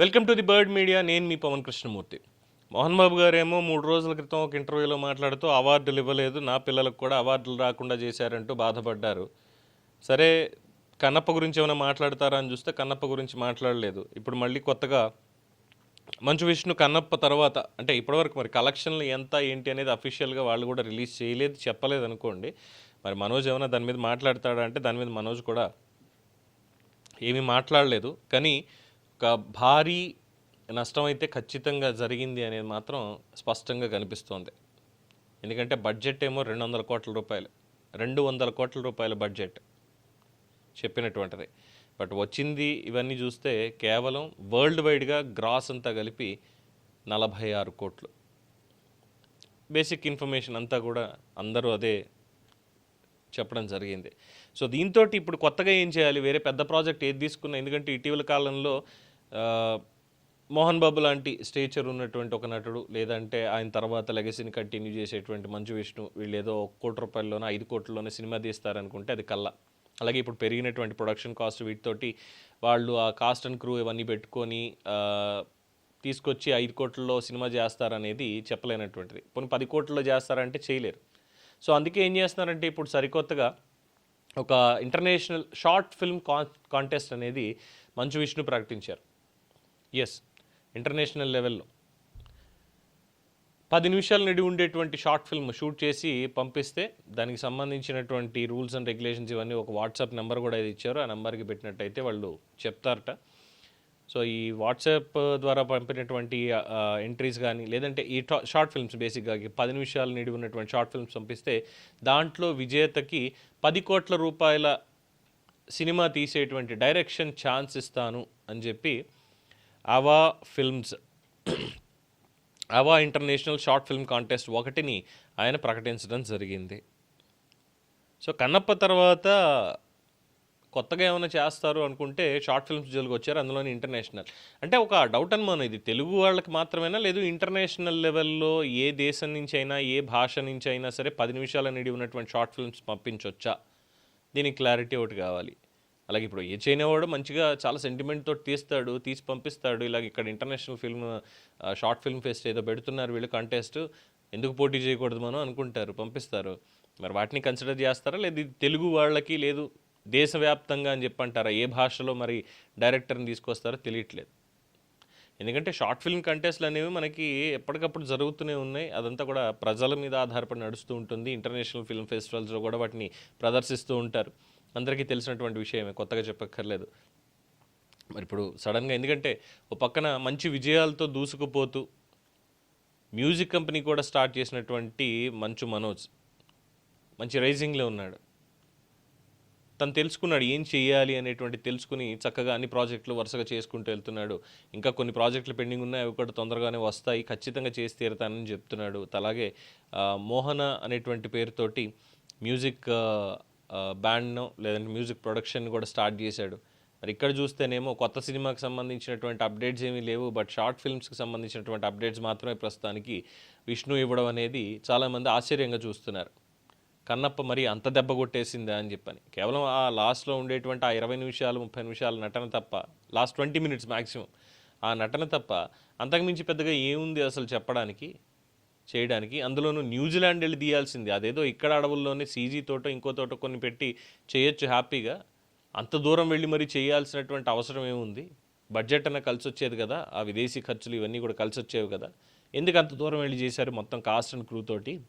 Welcome to the Bird Media. నేను మీ పవన్ కృష్ణమూర్తి. మోహన్ బాబు గారేమో మూడు రోజుల క్రితం ఒక ఇంటర్వ్యూలో మాట్లాడుతూ అవార్డులు ఇవ్వలేదు నా పిల్లలకు కూడా అవార్డులు రాకుండా చేశారంటూ బాధపడ్డారు. సరే కన్నప్ప గురించి ఏమైనా మాట్లాడతారా అని చూస్తే కన్నప్ప గురించి మాట్లాడలేదు. ఇప్పుడు మళ్ళీ కొత్తగా మంచు విష్ణు కన్నప్ప తర్వాత అంటే ఇప్పటివరకు మరి కలెక్షన్లు ఎంత ఏంటి అనేది అఫీషియల్గా వాళ్ళు కూడా రిలీజ్ చేయలేదు చెప్పలేదు అనుకోండి. మరి మనోజ్ ఏమైనా దాని మీద మాట్లాడతాడా అంటే దాని మీద మనోజ్ కూడా ఏమీ మాట్లాడలేదు. కానీ ఒక భారీ నష్టం అయితే ఖచ్చితంగా జరిగింది అనేది మాత్రం స్పష్టంగా కనిపిస్తోంది. ఎందుకంటే బడ్జెట్ ఏమో రెండు వందల కోట్ల రూపాయలు రెండు వందల కోట్ల రూపాయల బడ్జెట్ చెప్పినటువంటిది. బట్ వచ్చింది ఇవన్నీ చూస్తే కేవలం వరల్డ్ వైడ్గా గ్రాస్ అంతా కలిపి నలభై ఆరు కోట్లు. బేసిక్ ఇన్ఫర్మేషన్ అంతా కూడా అందరూ అదే చెప్పడం జరిగింది. సో దీంతో ఇప్పుడు కొత్తగా ఏం చేయాలి? వేరే పెద్ద ప్రాజెక్ట్ ఏది తీసుకున్నా ఎందుకంటే ఇటీవల కాలంలో మోహన్ బాబు లాంటి స్టేచర్ ఉన్నటువంటి ఒక నటుడు లేదంటే ఆయన తర్వాత లెగసీని కంటిన్యూ చేసేటువంటి మంచు విష్ణు వీళ్ళు ఏదో ఒక కోటి రూపాయల్లోనో ఐదు కోట్లలోనే సినిమా తీస్తారనుకుంటే అది కల్లా అలాగే ఇప్పుడు పెరిగినటువంటి ప్రొడక్షన్ కాస్ట్ వీటితోటి వాళ్ళు ఆ కాస్ట్ అండ్ క్రూ ఇవన్నీ పెట్టుకొని తీసుకొచ్చి ఐదు కోట్లలో సినిమా చేస్తారనేది చెప్పలేనటువంటిది. పోనీ పది కోట్లలో చేస్తారంటే చేయలేరు. సో అందుకే ఏం చేస్తున్నారంటే ఇప్పుడు సరికొత్తగా ఒక ఇంటర్నేషనల్ షార్ట్ ఫిల్మ్ కాంటెస్ట్ అనేది మంచు విష్ణు ప్రకటించారు. ఎస్ ఇంటర్నేషనల్ లెవెల్లో పది నిమిషాలు నిడి ఉండేటువంటి షార్ట్ ఫిల్మ్ షూట్ చేసి పంపిస్తే దానికి సంబంధించినటువంటి రూల్స్ అండ్ రెగ్యులేషన్స్ ఇవన్నీ ఒక వాట్సాప్ నెంబర్ కూడా ఇది ఇచ్చారు. ఆ నెంబర్కి పెట్టినట్టయితే వాళ్ళు చెప్తారట. సో ఈ వాట్సాప్ ద్వారా పంపినటువంటి ఎంట్రీస్ కానీ లేదంటే ఈ షార్ట్ ఫిల్మ్స్ బేసిక్గా ఈ పది నిమిషాలు నిడి ఉన్నటువంటి షార్ట్ ఫిల్మ్స్ పంపిస్తే దాంట్లో విజేతకి పది కోట్ల రూపాయల సినిమా తీసేటువంటి డైరెక్షన్ ఛాన్స్ ఇస్తాను అని చెప్పి అవా ఫిల్మ్స్ అవా ఇంటర్నేషనల్ షార్ట్ ఫిల్మ్ కాంటెస్ట్ ఒకటిని ఆయన ప్రకటించడం జరిగింది. సో కన్నప్ప తర్వాత కొత్తగా ఏమైనా చేస్తారు అనుకుంటే షార్ట్ ఫిల్మ్స్ జోలికి వచ్చారు అందులోని ఇంటర్నేషనల్. అంటే ఒక డౌట్ అనుమానం ఇది తెలుగు వాళ్ళకి మాత్రమేనా లేదు ఇంటర్నేషనల్ లెవెల్లో ఏ దేశం నుంచి అయినా ఏ భాష నుంచి అయినా సరే పది నిమిషాల నిడి ఉన్నటువంటి షార్ట్ ఫిల్మ్స్ పంపించవచ్చా దీనికి క్లారిటీ ఒకటి కావాలి. అలాగే ఇప్పుడు ఏ చైనా వాడు మంచిగా చాలా సెంటిమెంట్ తోటి తీస్తాడు తీసి పంపిస్తాడు. ఇలాగ ఇక్కడ international film short film fest ఏదో పెడుతున్నారు వీళ్ళు కంటెస్ట్ ఎందుకు పోటీ చేయకూడదు మనం అనుకుంటారు పంపిస్తారు. మరి వాటిని కన్సిడర్ చేస్తారా? లేదు ఇది తెలుగు వాళ్ళకి లేదు దేశవ్యాప్తంగా అని చెప్పంటారా? ఏ భాషలో మరి డైరెక్టర్ని తీసుకొస్తారో తెలియట్లేదు. ఎందుకంటే షార్ట్ ఫిల్మ్ కంటెస్ట్లు అనేవి మనకి ఎప్పటికప్పుడు జరుగుతూనే ఉన్నాయి. అదంతా కూడా ప్రజల మీద ఆధారపడి నడుస్తూ ఉంటుంది. ఇంటర్నేషనల్ ఫిల్మ్ ఫెస్టివల్స్లో కూడా వాటిని ప్రదర్శిస్తూ ఉంటారు. అందరికీ తెలిసినటువంటి విషయమే కొత్తగా చెప్పక్కర్లేదు. మరి ఇప్పుడు సడన్గా ఎందుకంటే ఓ పక్కన మంచి విజయాలతో దూసుకుపోతూ మ్యూజిక్ కంపెనీ కూడా స్టార్ట్ చేసినటువంటి మంచు మనోజ్ మంచి రైజింగ్లో ఉన్నాడు. తను తెలుసుకున్నాడు ఏం చేయాలి అనేటువంటి తెలుసుకుని చక్కగా అన్ని ప్రాజెక్టులు వరుసగా చేసుకుంటూ వెళ్తున్నాడు. ఇంకా కొన్ని ప్రాజెక్టులు పెండింగ్ ఉన్నాయి అవి కూడా తొందరగానే వస్తాయి ఖచ్చితంగా చేసి తీరుతానని చెప్తున్నాడు. అలాగే మోహన అనేటువంటి పేరుతోటి మ్యూజిక్ బ్యాండ్ను లేదంటే మ్యూజిక్ ప్రొడక్షన్ కూడా స్టార్ట్ చేశాడు. మరి ఇక్కడ చూస్తేనేమో కొత్త సినిమాకి సంబంధించినటువంటి అప్డేట్స్ ఏమీ లేవు బట్ షార్ట్ ఫిల్మ్స్కి సంబంధించినటువంటి అప్డేట్స్ మాత్రమే ప్రస్తుతానికి విష్ణు ఇవ్వడం అనేది చాలామంది ఆశ్చర్యంగా చూస్తున్నారు. కన్నప్ప మరి అంత దెబ్బ కొట్టేసిందా అని చెప్పని. కేవలం ఆ లాస్ట్లో ఉండేటువంటి ఆ ఇరవై నిమిషాలు ముప్పై నిమిషాల నటన తప్ప లాస్ట్ ట్వంటీ మినిట్స్ మ్యాక్సిమం ఆ నటన తప్ప అంతకుమించి పెద్దగా ఏముంది అసలు చెప్పడానికి? చేయడానికి. అందులోనూ న్యూజిలాండ్ వెళ్ళి తీయాల్సింది. అదేదో ఇక్కడ అడవుల్లోనే సీజీ తోట ఇంకో తోట కొన్ని పెట్టి చేయొచ్చు హ్యాపీగా. అంత దూరం వెళ్ళి మరి చేయాల్సినటువంటి అవసరం ఏముంది? బడ్జెట్ అన్న కలిసి వచ్చేది కదా. ఆ విదేశీ ఖర్చులు ఇవన్నీ కూడా కలిసి వచ్చేవి కదా. ఎందుకు అంత దూరం వెళ్ళి చేశారు మొత్తం కాస్ట్ అండ్ క్రూ తోటి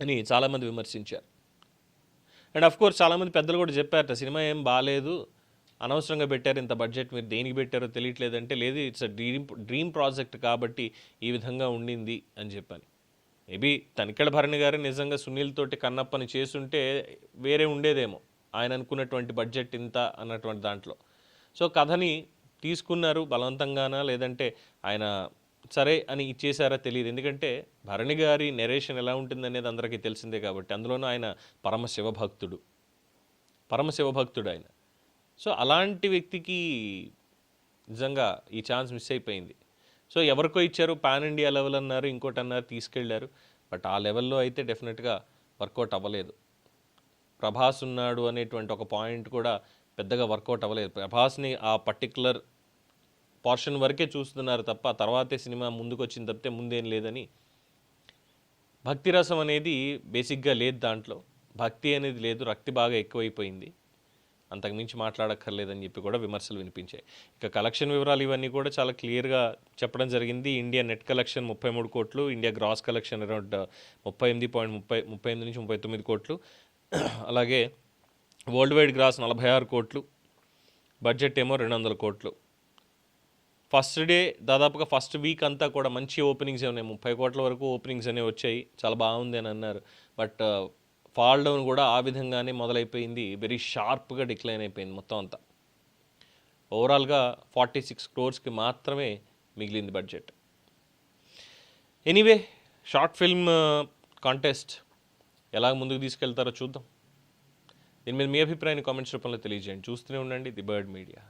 అని చాలామంది విమర్శించారు. అండ్ అఫ్ కోర్స్ చాలామంది పెద్దలు కూడా చెప్పారట సినిమా ఏం బాగాలేదు అనవసరంగా పెట్టారు ఇంత బడ్జెట్ మీరు దేనికి పెట్టారో తెలియట్లేదంటే లేదు it's a dream dream project కాబట్టి ఈ విధంగా ఉండింది అని చెప్పాను మేబీ తనికెళ్ళ భరణి గారు నిజంగా సునీల్ తోటి కన్నప్పని చేసుంటే వేరే ఉండేదేమో ఆయన అనుకున్నటువంటి బడ్జెట్ ఇంత అన్నటువంటి దాంట్లో. సో కథని తీసుకున్నారు బలవంతంగానా లేదంటే ఆయన సరే అని ఇచ్చేసారా తెలియదు. ఎందుకంటే భరణి గారి నెరేషన్ ఎలా ఉంటుందనేది అందరికీ తెలిసిందే కాబట్టి అందులోనూ ఆయన పరమశివ భక్తుడు పరమశివ భక్తుడు ఆయన. సో అలాంటి వ్యక్తికి నిజంగా ఈ ఛాన్స్ మిస్ అయిపోయింది. సో ఎవరికో ఇచ్చారు పాన్ ఇండియా లెవెల్ అన్నారు ఇంకోటి అన్నారు తీసుకెళ్ళారు బట్ ఆ లెవెల్లో అయితే డెఫినెట్గా వర్కౌట్ అవ్వలేదు. ప్రభాస్ ఉన్నాడు అనేటువంటి ఒక పాయింట్ కూడా పెద్దగా వర్కౌట్ అవ్వలేదు. ప్రభాస్ని ఆ పర్టికులర్ పోర్షన్ వరకే చూస్తున్నారు తప్ప తర్వాతే సినిమా ముందుకు వచ్చింది తప్పితే ముందేం లేదని. భక్తి రసం అనేది బేసిక్గా లేదు దాంట్లో. భక్తి అనేది లేదు రక్తి బాగా ఎక్కువైపోయింది. అంతకుమించి మాట్లాడక్కర్లేదని చెప్పి కూడా విమర్శలు వినిపించాయి. ఇక కలెక్షన్ వివరాలు ఇవన్నీ కూడా చాలా క్లియర్గా చెప్పడం జరిగింది. ఇండియా నెట్ కలెక్షన్ ముప్పై మూడు కోట్లు ఇండియా గ్రాస్ కలెక్షన్ అరౌండ్ ముప్పై ఎనిమిది పాయింట్ ముప్పై ముప్పై ఎనిమిది నుంచి ముప్పై తొమ్మిది కోట్లు. అలాగే వరల్డ్ వైడ్ గ్రాస్ నలభై ఆరు కోట్లు బడ్జెట్ ఏమో రెండు వందల కోట్లు. ఫస్ట్ డే దాదాపుగా ఫస్ట్ వీక్ అంతా కూడా మంచి ఓపెనింగ్స్ ఉన్నాయి. ముప్పై కోట్ల వరకు ఓపెనింగ్స్ అనేవి వచ్చాయి. చాలా బాగుంది అని అన్నారు. బట్ ఫాల్ డౌన్ కూడా ఆ విధంగానే మొదలైపోయింది. వెరీ షార్ప్గా డిక్లైన్ అయిపోయింది మొత్తం అంతా. ఓవరాల్గా ఫార్టీ సిక్స్ క్రోర్స్కి మాత్రమే మిగిలింది budget anyway short film contest ఎలా ముందుకు తీసుకెళ్తారో చూద్దాం. దీని మీద మీ అభిప్రాయాన్ని కామెంట్స్ రూపంలో తెలియజేయండి. చూస్తూనే ఉండండి ది బర్డ్ మీడియా.